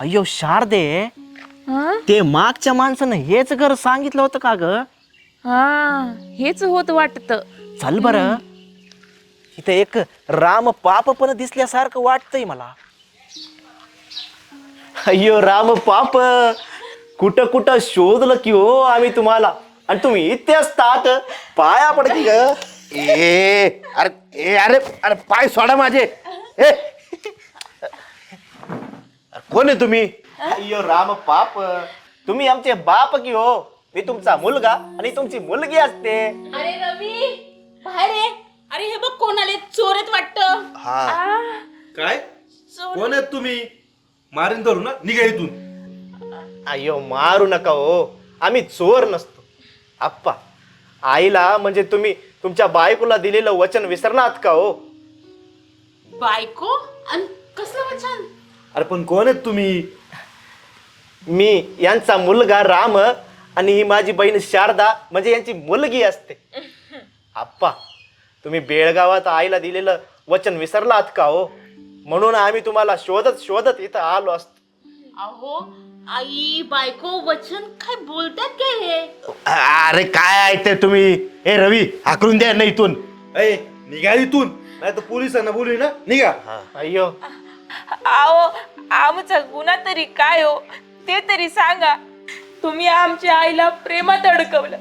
अय्यो शारदे. हा? ते मागच्या माणसानं हेच घर सांगितलं होतं का ग? हा हेच होत वाटत. चल बर. इथं एक राम पाप पण दिसल्यासारखं वाटतंय मला. अय्यो राम पाप. कुठं कुठं शोधलं की हो आम्ही तुम्हाला. आणि तुम्ही इथे असतात पाया पडती ग. ए अरे ए अरे अरे पाय सोडा माझे. ए अरे, कोण आहे तुम्ही? अय्यो राम पाप. तुम्ही आमचे बाप की हो? मी तुमचा मुलगा आणि तुमची मुलगी असते. अरे रवी बाहेर ये. अरे हे बघ कोण आले चोरत वाटत. हा. काय? कोण आहेत तुम्ही? मारीन धरू ना निघा इथून. अय्यो मारू नका हो. आम्ही चोर नसतो. आप्पा आईला म्हणजे तुम्ही तुमच्या बायकोला दिलेलं वचन विसरलात का हो? बायको? आणि कसलं वचन? अरे पण कोण आहेत तुम्ही? मी यांचा मुलगा राम आणि ही माझी बहीण शारदा म्हणजे यांची मुलगी असते. आप्पा तुम्ही बेळगावात आईला दिलेलं वचन विसरलात का हो? म्हणून आम्ही तुम्हाला शोधत शोधत इथं आलो असतो. अहो आई बायको वचन काय बोलतात काय हे? अरे काय ऐकते तुम्ही? ए रवी हाकलून द्या ना इथून. ए निघा इथून. नाही तर पोलिसांना बोलू ना. निघा. अय्यो. आओ आमचा गुन्हा तरी काय हो? ते तरी सांगा. तुम्ही आमच्या आईला प्रेमात अडकवलं.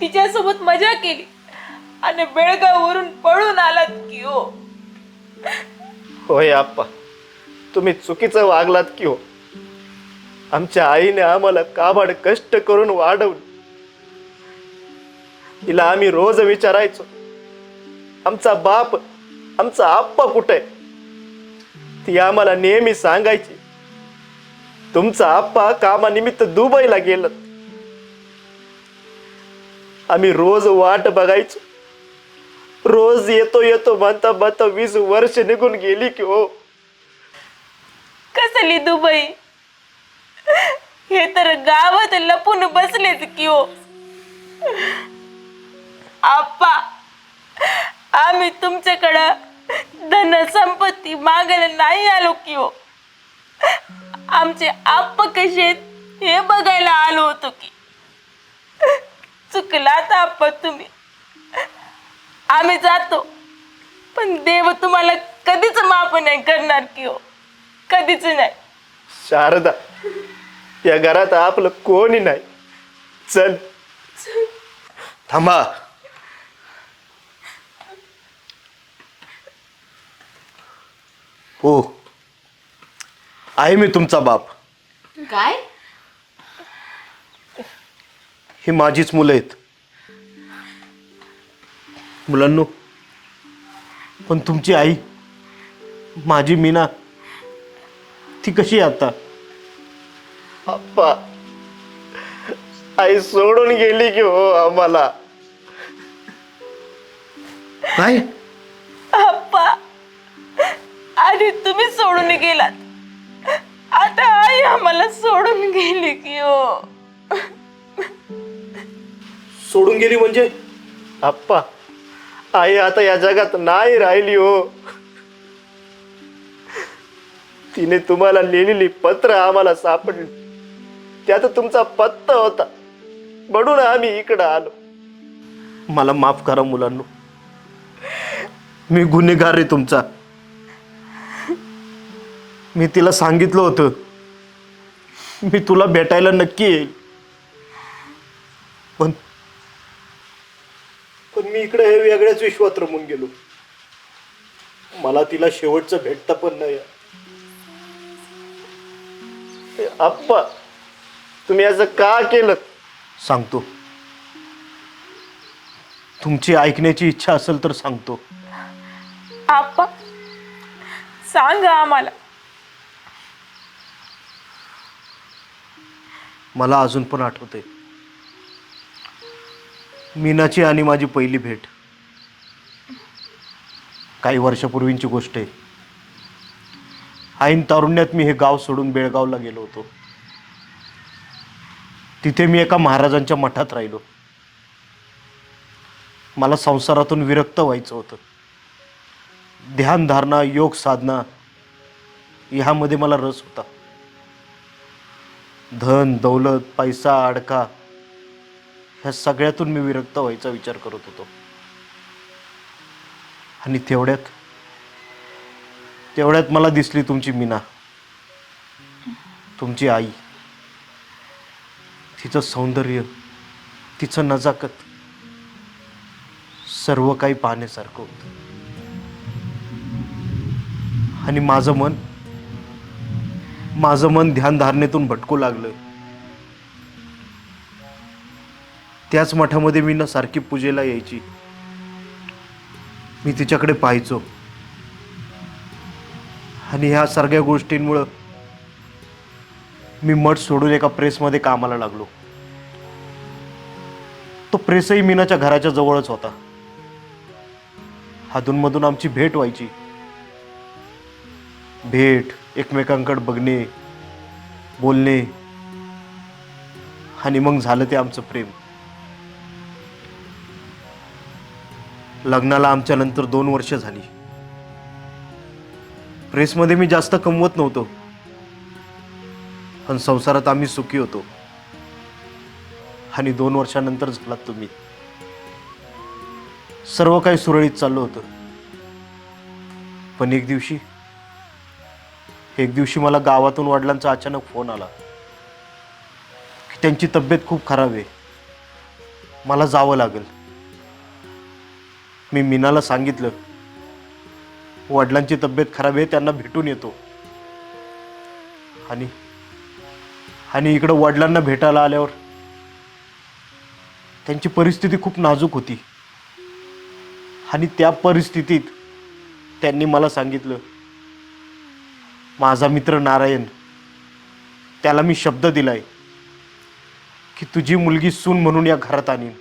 तिच्यासोबत मजा केली. आणि बेळगाववरून पळून आलात की हो? होय आप्पा. तुम्ही चुकीचं वागलात की हो? आमच्या आईने आम्हाला काबाड कष्ट करून वाढवलं. तिला आम्ही रोज विचारायचो. आमचा बाप आमचा आप्पा कुठे ती आम्हाला नेहमी सांगायची. तुमचा आप्पा कामानिमित्त दुबईला गेलं. आम्ही रोज वाट बघायचो. रोज येतो येतो म्हणता म्हणता वीस वर्ष निघून गेली की हो. कसली दुबई? हे तर गावात लपून बसलेच की हो. आप्पा आम्ही तुमच्याकडं धन संपत्ती मागायला नाही आलो की हो. आमचे आप्पा कसे हे बघायला आलो होतो की. चुकलात आप्पा तुम्ही. आम्ही जातो. पण देव तुम्हाला कधीच माफ नाही करणार की हो. कधीच नाही. शारदा या घरात आपलं कोणी नाही. चल. थांबा. हो. आहे मी तुमचा बाप. काय? ही माझीच मुलं आहेत. मुलांनो पण तुमची आई माझी मीना ती कशी आहे आता? अप्पा आई सोडून गेली की हो आम्हाला. काय? सोडून गेलात. आता आई आम्हाला सोडून गेली की हो. सोडून गेली म्हणजे? आप्पा आई आता या जगात नाही राहिली हो. तिने तुम्हाला लिहिलेली पत्र आम्हाला सापडली. त्यात तुमचा पत्ता होता. म्हणून आम्ही इकडं आलो. मला माफ करा मुलांनो. मी गुन्हेगार आहे तुमचा. मी तिला सांगितलं होतं. मी तुला भेटायला नक्की येईल. पण पण मी इकडे हे वेगळ्याच विश्वात रमून गेलो. मला तिला शेवटचं भेटता पण नाही. आप्पा तुम्ही असं का केलं? सांगतो. तुमची ऐकण्याची इच्छा असेल तर सांगतो. आप्पा सांगा आम्हाला. मला अजून पण आठवते मीनाची आणि माझी पहिली भेट. काही वर्षापूर्वींची गोष्ट आहे. ऐन तारुण्यात मी हे गाव सोडून बेळगावला गेलो होतो. तिथे मी एका महाराजांच्या मठात राहिलो. मला संसारातून विरक्त व्हायचं होतं. ध्यानधारणा योग साधना ह्यामध्ये मला रस होता. धन दौलत पैसा अडका ह्या सगळ्यातून मी विरक्त व्हायचा विचार करत होतो. आणि तेवढ्यात तेवढ्यात मला दिसली तुमची मीना. तुमची आई. तिचं सौंदर्य तिचं नजाकत सर्व काही पाहण्यासारखं होतं. आणि माझं मन माझं मन ध्यानधारणेतून भटकू लागलं. त्याच मठामध्ये मी ना सारखी पूजेला यायची. मी तिच्याकडे पाहायचो. आणि ह्या सगळ्या गोष्टींमुळं मी मठ सोडून एका प्रेसमध्ये कामाला लागलो. तो प्रेसही मीनाच्या घराच्या जवळच होता. अधूनमधून आमची भेट व्हायची. भेट एकमेकांकडे बघणे बोलणे. आणि मग झालं ते आमचं प्रेम. लग्नाला आमच्या नंतर दोन वर्ष झाली. प्रेसमध्ये मी जास्त कमवत नव्हतो. पण संसारात आम्ही सुखी होतो. आणि दोन वर्षानंतर झालात तुम्ही. सर्व काही सुरळीत चाललं होतं. पण एक दिवशी एक दिवशी मला गावातून वडिलांचा अचानक फोन आला की त्यांची तब्येत खूप खराब आहे. मला जावं लागेल. मी मीनाला सांगितलं वडिलांची तब्येत खराब आहे त्यांना भेटून येतो. आणि आणि इकडं वडिलांना भेटायला आल्यावर त्यांची परिस्थिती खूप नाजूक होती. आणि त्या परिस्थितीत त्यांनी मला सांगितलं माझा मित्र नारायण त्याला मी शब्द दिलाय की तुझी मुलगी सून म्हणून या घरात आणीन.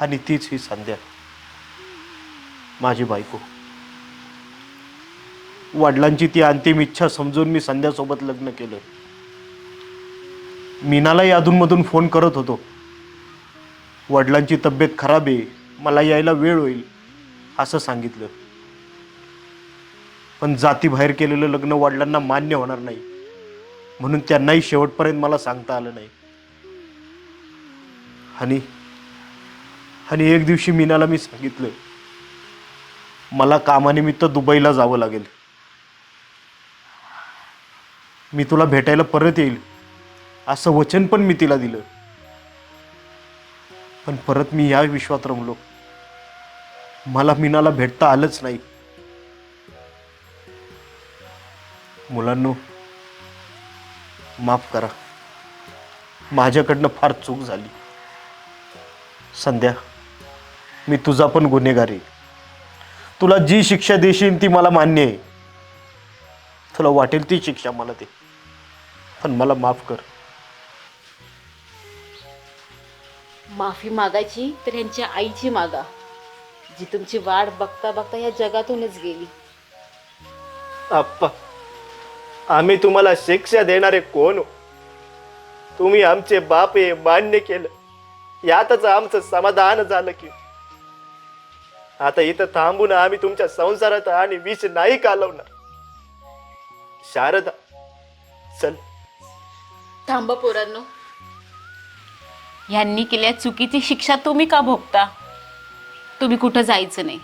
आणि तीच ही संध्या माझी बायको. वडिलांची ती अंतिम इच्छा समजून मी संध्यासोबत लग्न केलं. मीनालाही अधूनमधून फोन करत होतो. वडिलांची तब्येत खराब आहे मला यायला वेळ होईल असं सांगितलं. पण जातीबाहेर केलेलं लग्न वडिलांना मान्य होणार नाही. म्हणून त्यांनाही शेवटपर्यंत मला सांगता आलं नाही. आणि आणि एक दिवशी मीनाला मी सांगितलं मला कामानिमित्त दुबईला जावं लागेल. मी तुला भेटायला परत येईल असं वचन पण मी तिला दिलं. पण परत मी या विश्वात रमलो. मला मीनाला भेटता आलंच नाही. मुलांनो माफ करा. माझ्याकडनं फार चूक झाली. संध्या मी तुझा पण गुन्हेगार आहे. तुला जी शिक्षा देशील ती मला मान्य आहे. तुला वाटेल ती शिक्षा मला दे. पण मला माफ कर. माफी मागायची तर यांच्या आईची मागा जी तुमची वाट बघता बघता या जगातूनच गेली. आप्पा. आम्ही तुम्हाला शिक्षा देणारे कोण हो? तुम्ही आमचे बाप हे मान्य केलं. यातच आमचं समाधान झालं की. आता इथं थांबून आम्ही तुमच्या संसारात आणि विष नाही कालवणार. शारदा चल. थांबा पोरांनो. यांनी केल्या चुकीची शिक्षा तुम्ही का भोगता? तुम्ही कुठं जायचं नाही.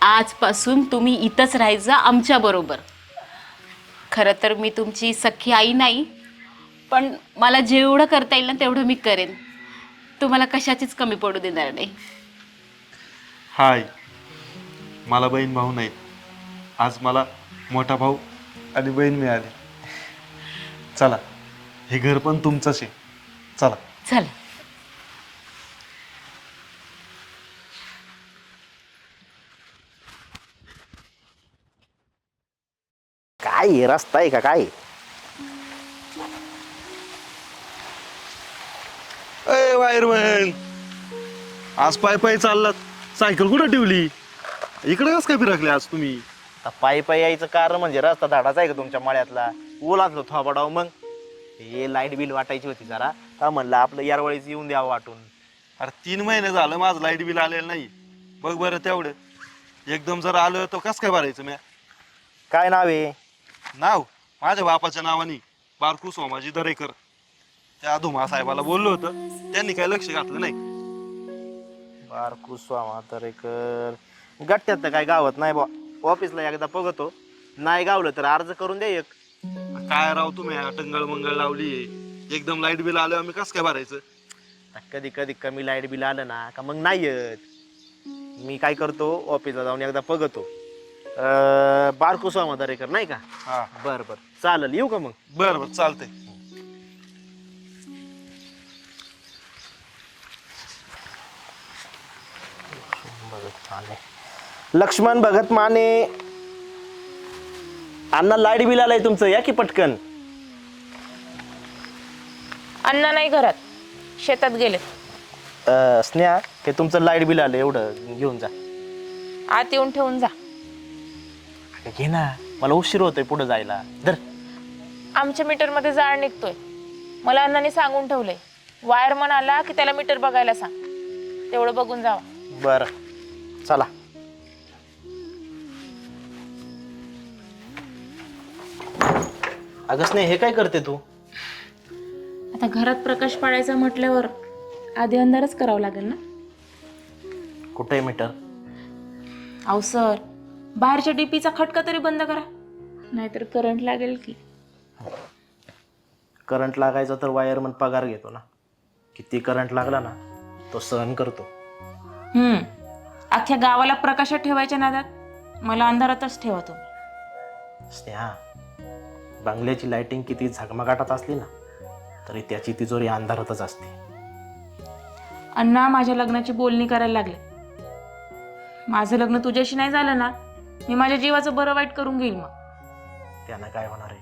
आजपासून तुम्ही इथंच राहायचं आमच्या बरोबर. खरं तर मी तुमची सख्खी आई नाही पण मला जेवढं करता येईल ना तेवढं मी करेन. तुम्हाला कशाचीच कमी पडू देणार नाही. हाय मला बहीण भाऊ नाहीत आज मला मोठा भाऊ आणि बहीण मिळाली. चला हे घर पण तुमचंच आहे. चला. चला. काय हे रस्ता आहे का काय? अय वायरमॅन आज पाय पाय चाललात. सायकल कुठं ठेवली? इकडे कस काय फिरकले आज तुम्ही? आता पायी पायी यायचं कारण म्हणजे रस्ता धाडाचा आहे का तुमच्या मळ्यातला? ओलातलो थोबाडाव मग. हे लाइट बिल वाटायची होती जरा. का म्हणलं आपलं यारवळीच येऊन द्यावं वाटून? अरे तीन महिने झालं माझं लाइट बिल आलेलं नाही. बघ बरं तेवढं. एकदम जर आलं तर कस काय भरायचं म्या? काय नाव आहे? नाव? माझ्या बापाच्या नावाने बारकू सोमाजी दरेकर. त्या धुमा साहेबाला बोललो होतं. त्यांनी काही लक्ष घातलं नाही. बारकू स्वामा एक गट्ट्यात तर काय गावत नाही बा ऑफिसला एकदा बघतो. नाही गावलं तर अर्ज करून दे एक. काय राव तुम्ही टंगळ मंगळ लावली? एकदम लाइट बिल आलं आम्ही कसं काय भरायचं? कधी कधी कमी लाइट बिल आलं ना का मग नाही येत. मी काय करतो ऑफिसला जाऊन एकदा बघतो. अं, बारकू दरेकर नाही का? हा. बर बर. चालेल येऊ का मग? बरं बरं चालतंय. लक्ष्मण भगत माने अण्णा लाइट बिल आलंय तुमचं या की पटकन? अण्णा नाही घरात शेतात गेले. अं, स्नेहा हे तुमचं लाइट बिल आलं एवढं घेऊन जा. आत येऊन ठेवून जा. घे ना मला उशीर होतोय पुढे जायला. धर. आमच्या मीटरमध्ये जाळ निघतोय. मला अण्णाने सांगून ठेवलंय. वायरमन आला की त्याला मीटर बघायला सांग. तेवढं बघून जावा. बर. चला. अगं स्नेह हे काय करते तू? आता घरात प्रकाश पाडायचा म्हटल्यावर आधी अंधारच करावं लागेल ना? कुठे मीटर? अहो सर बाहेरच्या डीपीचा खटका तरी बंद करा. नाहीतर करंट लागेल की. करंट लागायचा तर वायरमन पगार घेतो ना. किती करंट लागला ना तो सहन करतो. हम्म. अख्ख्या गावाला प्रकाशात ठेवायच्या नादात. मला अंधारातच ठेवा तुम्ही. स्नेहा बंगल्याची लाइटिंग किती झगमगाटात असली ना तरी त्याची तिजोरी अंधारातच असते. अण्णा माझ्या लग्नाची बोलणी करायला लागले. माझं लग्न तुझ्याशी नाही झालं ना मी माझ्या जीवाचं बरं वाईट करून घेईल मग. त्यानं काय होणार आहे?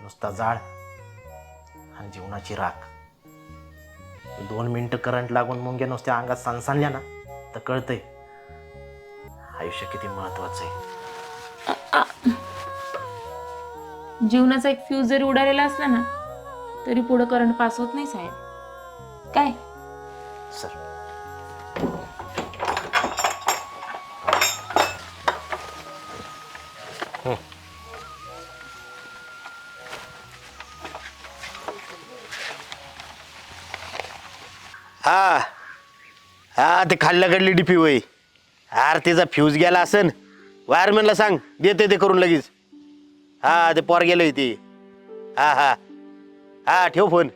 नुसता जाळ आणि जीवनाची राख. दोन मिनिटं करंट लागून मुंग्या नुसत्या अंगात सणसणल्या ना तर कळतंय. आयुष्य किती महत्वाचं आहे. जीवनाचा एक फ्यूज जरी उडालेला असला ना तरी पुढं करंट पास होत नाही साहेब. काय? सर हा ते खाल्ल्याकडली डिपी होय. अरे तिचा फ्यूज गेला असन. वायरमॅनला सांग देते ते करून लगेच. हा ते पोर गेलं ते हा हा. हा ठेव फोन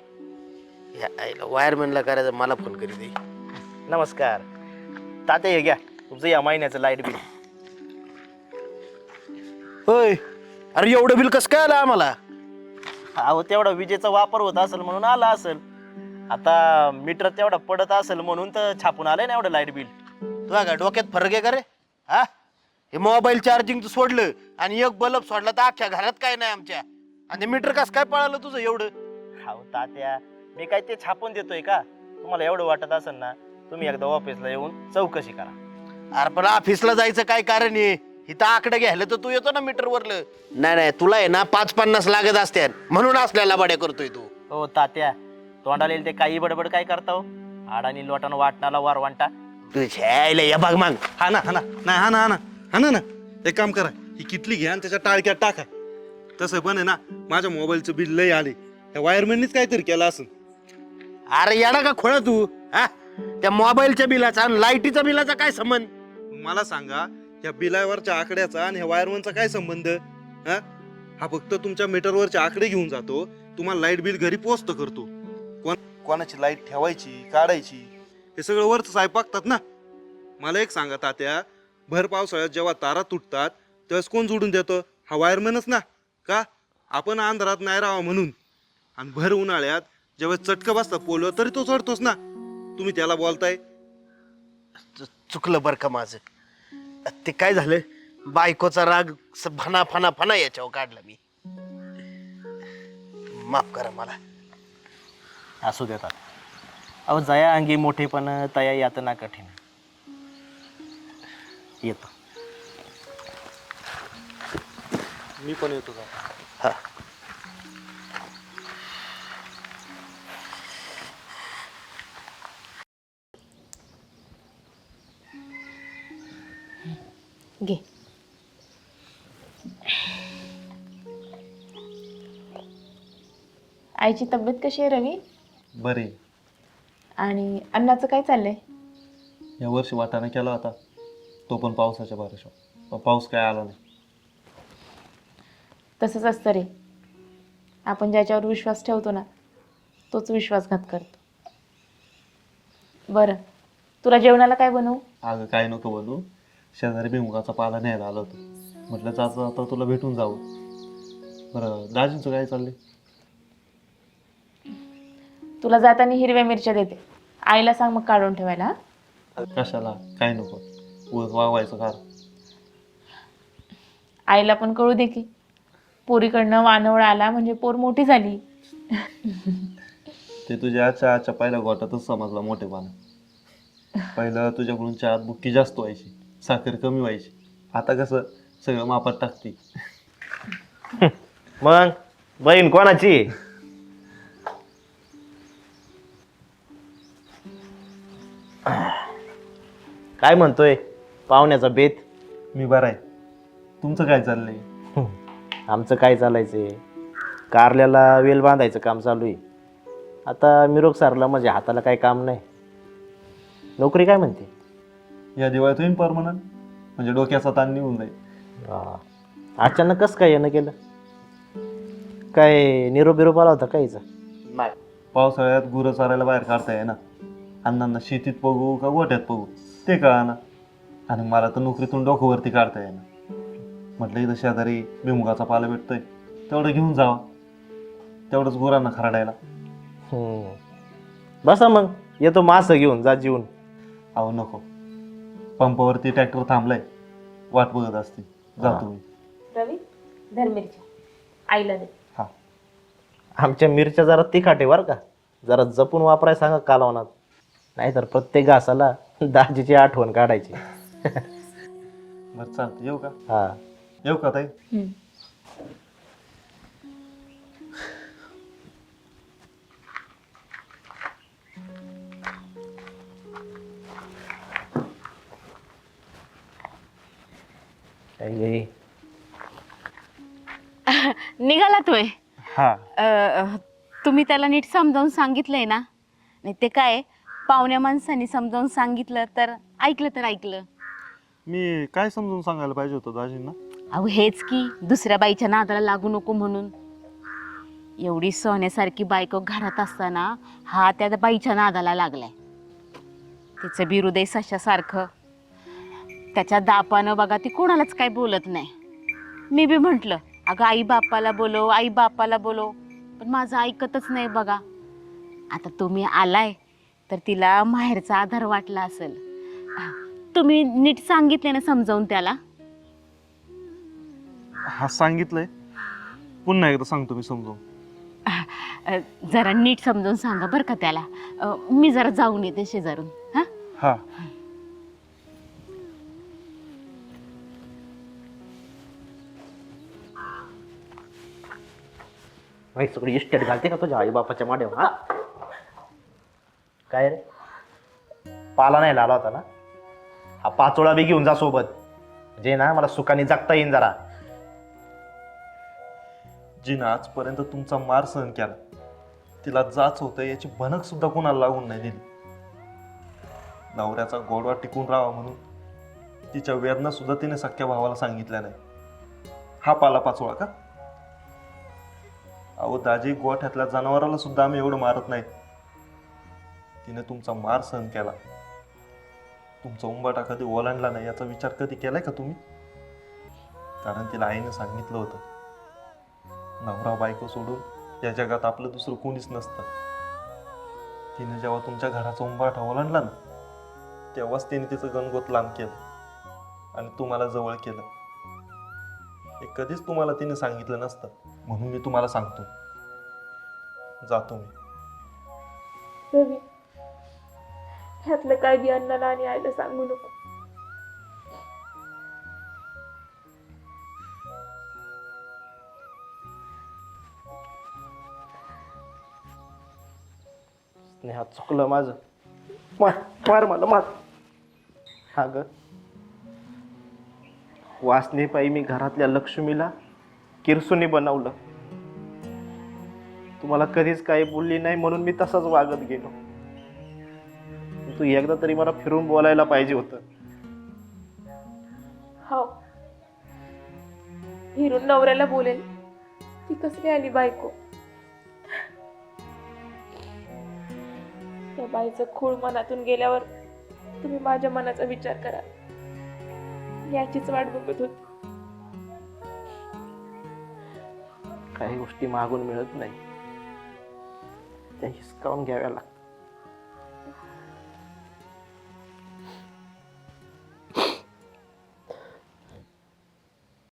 वायरमॅनला करायचं मला फोन करी दे नमस्कार. तात्या हे घ्या तुमचं या महिन्याचं लाइट बिल होय. अरे एवढं बिल कसं काय आलं आम्हाला? अहो तेवढा विजेचा वापर होत असेल म्हणून आला असेल. आता मीटर तेवढा पडत असेल म्हणून तर छापून आलंय ना एवढं लाइट बिल. तुला काय डोक्यात फरक आहे का रे? हा? हे मोबाईल चार्जिंग सोडलं आणि एक बल्ब सोडला तर अख्ख्या घरात काय नाही आमच्या. आणि मीटर कसं काय पळालं तुझं एवढं? अहो तात्या मी काय ते छापून देतोय का? तुम्हाला एवढं वाटत असेल ना तुम्ही एकदा ऑफिसला येऊन चौकशी करा. अरे पण ऑफिसला जायचं काय कारण आहे? इथं आकडे घ्यायला तर तू येतो ना मीटर वरलं. नाही नाही तुला आहे ना पाच पन्नास लागत असते म्हणून असल्याला बड्या करतोय तू. हो तात्या तोंडाला येईल ते काही बडबड काय करता हो? आडानी लोटानं वाटणाला वारवांटा तुझ्या या बघ मग. हा ना हा ना. नाही हा ना हा ना. हा ना ना. एक काम करा ही किटली घ्या आणि त्याच्या टाळक्यात टाका. तसं पण आहे ना माझ्या मोबाईलचं बिल लय आले. त्या वायरमॅननीच काहीतरी केलं असं अरे येडा का खोळा तू? हा? त्या मोबाईलच्या बिलाचा आणि लाईटीच्या बिलाचा काय संबंध? मला सांगा या बिलावरच्या आकड्याचा आणि ह्या वायरमनचा काय संबंध? हा? हा फक्त तुमच्या मीटरवरचे आकडे घेऊन जातो तुम्हाला लाइट बिल घरी पोहोचत करतो. कोण कोणाची लाइट ठेवायची काढायची हे सगळं वरच साहेब बघतात ना. मला एक सांगा तात्या भर पावसाळ्यात जेव्हा तारा तुटतात तेव्हाच कोण जोडून देतं? हा वायरमॅनच ना. का? आपण अंधारात नाही राहावं म्हणून. आणि भर उन्हाळ्यात जेव्हा चटकं बसतात पोलवर तरी तो चढतोच ना. तुम्ही त्याला बोलताय. चु- चुकलं बरं का माझं. ते काय झालं? बायकोचा राग स- फना फना फना याच्यावर काढला मी. माफ करा मला. असू देतात. अहो जया अंगी मोठेपण तया यातना कठीण. येतो. मी पण येतो का? हा. घे. आईची तब्येत कशी आहे रवी? बरे. आणि अन्नाचं काय चाललंय? या वर्षी वाटाणा केला होता. तो पण पावसाच्या भरोशावर पण पाऊस काय आला नाही. तसंच असतं रे. आपण ज्याच्यावर विश्वास ठेवतो ना तोच विश्वासघात करतो. बरं. तुला जेवणाला काय बनवू? अगं काय नको बनू शेजारी भिमुगाचा पाला न्यायला आलं होतं. म्हटलं जाता आता तुला भेटून जावं बरं दाजींचं काय चाललंय? तुला जाताना हिरव्या मिरच्या देते. आईला सांग मग काढून ठेवायला हा? कशाला? काय नको. उगाच वागवायचं का आईला पण कळू दे की पोरीकडनं वानवळ आला म्हणजे पोर मोठी झाली. ते तुझ्या चहाच्या पहिल्या गोटातच समजला मोठेपणा. पहिलं तुझ्याकडून चहात बुक्की जास्त व्हायची साखर कमी व्हायची. आता कसं? सगळं मापात टाकते. मग बहीण कोणाची? काय म्हणतोय? पाहुण्याचा बेत. मी बरा आहे. तुमचं काय चाललंय? आमचं काय चालायचंय? कारल्याला वेल बांधायचं काम चालू आहे. आता मिरोग सारला म्हणजे हाताला काही काम नाही. नोकरी काय म्हणते? या दिवाळीत होईन परमनंट. म्हणजे डोक्याचा ताण निघून जाईल. हा. अचानक कसं काय येणं केलं? काय निरोप बिरोप आला होता काहीचा नाही. पावसाळ्यात गुरं चारायला बाहेर काढता येईना. अण्णांना शेतीत बघू का गोठ्यात बघू ते कळाना आणि मला तर नोकरीतून डोकं वरती काढता येईना. म्हटलं इथं शेजारी भिमुगाचा पाला भेटतोय. तेवढं घेऊन जावा. तेवढंच गुरांना खराडायला. हम्म. बसा मग. येतो मासं घेऊन जा जीवन. अहो नको. पंपावरती ट्रॅक्टर थांबलाय. वाट बघत असते. जातो मी रवी धर मिरच्या आईला दे. हा. आमच्या मिरच्या जरा तिखाट आहे बरं का. जरा जपून वापराय सांगा कालवनात. नाहीतर प्रत्येक घासाला दाजीची आठवण काढायची. बरं चालतं. येऊ का? हा. येऊ का ताई. निघालात होय हा? अ, तुम्ही त्याला नीट समजावून सांगितलंय ना. नाही ते काय पाहुण्या माणसांनी समजावून सांगितलं तर ऐकलं तर ऐकलं. मी काय समजून सांगायला पाहिजे होतं दाजींना? अहो हेच की दुसऱ्या बाईच्या नादाला लागू नको म्हणून. एवढी सोन्यासारखी बायको घरात असताना हा त्या बाईच्या नादाला लागलाय. तिचं बिरुदय सशासारखं. त्याच्या दापानं बघा ती कोणालाच काय बोलत नाही. मी बी म्हटलं अगं आई बापाला बोलो आई बापाला बोलो पण माझं ऐकतच नाही बघा. आता तुम्ही आलाय तर तिला माहेरचा आधार वाटला असेल. तुम्ही नीट सांगितले ना समजावून त्याला? हा सांगितलंय. पुन्हा एकदा सांगतो मी समजून अ, जरा नीट समजावून सांगा बरं का त्याला. अ, मी जरा जाऊन येते शेजारून. हां? हा. सगळी इस्टेट घालते का तुझ्या आई बापाच्या माड्यावर हा? काय रे? पाला नाही लावला होता ना? हा पाचोळा बी घेऊन जा सोबत. म्हणजे ना मला सुखाने जगता येईन जरा. जिनं आजपर्यंत तुमचा मार सहन केला. तिला जाच होतं याची भनक सुद्धा कोणाला लागून नाही दिली. नवऱ्याचा गोडवा टिकून राहावा म्हणून तिच्या वेदना सुद्धा तिने सख्या भावाला सांगितल्या नाही. हा पाला पाचोळा का? अहो दाजी गोठ्यातल्या जनावराला सुद्धा आम्ही एवढं मारत नाही. तिने तुमचा मार सहन केला. तुमचा उंबाटा कधी ओलांडला नाही याचा विचार कधी केलाय का तुम्ही? कारण तिला आईने सांगितलं होतं नवरा बायको सोडून या जगात आपलं दुसरं कोणीच नसतं. तिने जेव्हा तुमच्या घराचा उंबाठा ओलांडला ना तेव्हाच तिने तिचं गणगोत लांब केलं आणि तुम्हाला जवळ केलं. हे कधीच तुम्हाला तिने सांगितलं नसतं म्हणून मी तुम्हाला सांगतो. जातो मी. रवी ह्यातलं काय बी अण्णाला आणि आईला सांगू नको. स्नेहा चुकलं माझं. मार मार मला मार. हा ग. वासने पायी मी घरातल्या लक्ष्मीला किरसुनी बनवलं. तुम्हाला कधीच काही बोलली नाही म्हणून मी तसाच वागत गेलो. तू एकदा तरी मला फिरून बोलायला पाहिजे होतं. हो. फिरून नवऱ्याला बोलेल. ती कसली आली बायको? त्या बाईचं खूळ मनातून गेल्यावर तुम्ही माझ्या मनाचा विचार करा. याचीच वाट बघत होती. काही गोष्टी मागून मिळत नाही. त्या हिसकावून घ्याव्या लागतात.